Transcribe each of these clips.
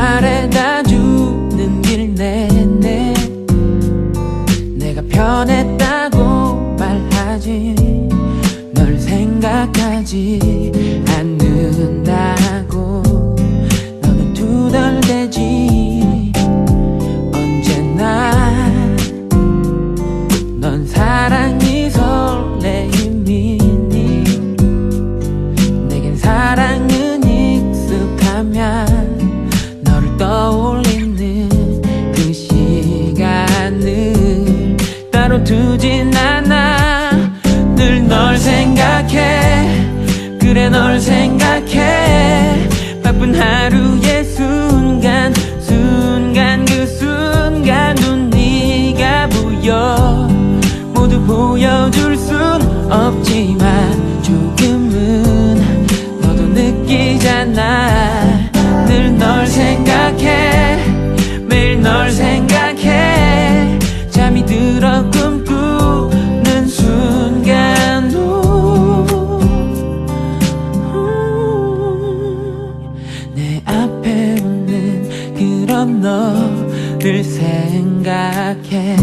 잘해다주는 길 내내 내가 변했다고 말하지 널 생각하지 널 생각해. 바쁜 하루의 순간 순간 그 순간 눈 네가 보여. 모두 보여줄 순 없지만 내 앞에 웃는 그런 너를 생각해.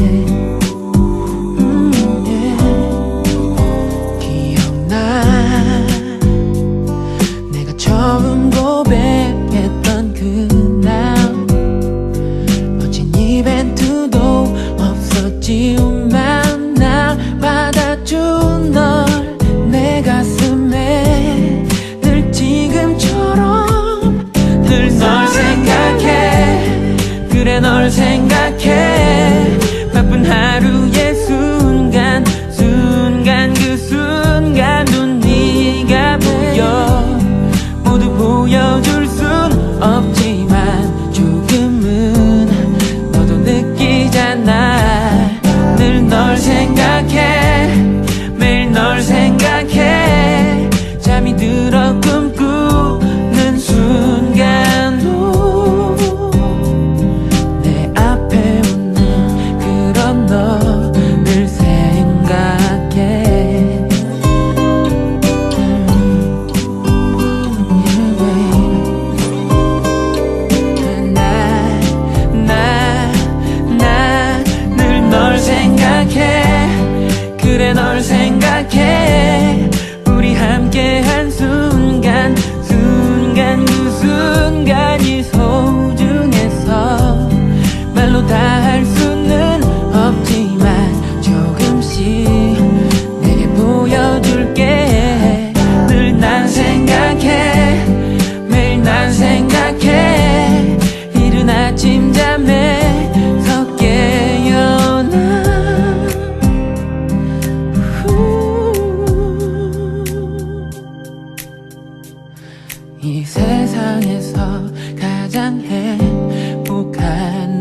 이 세상에서 가장 행복한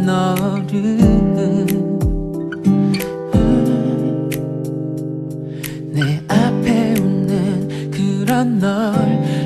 너를 내 앞에 웃는 그런 널.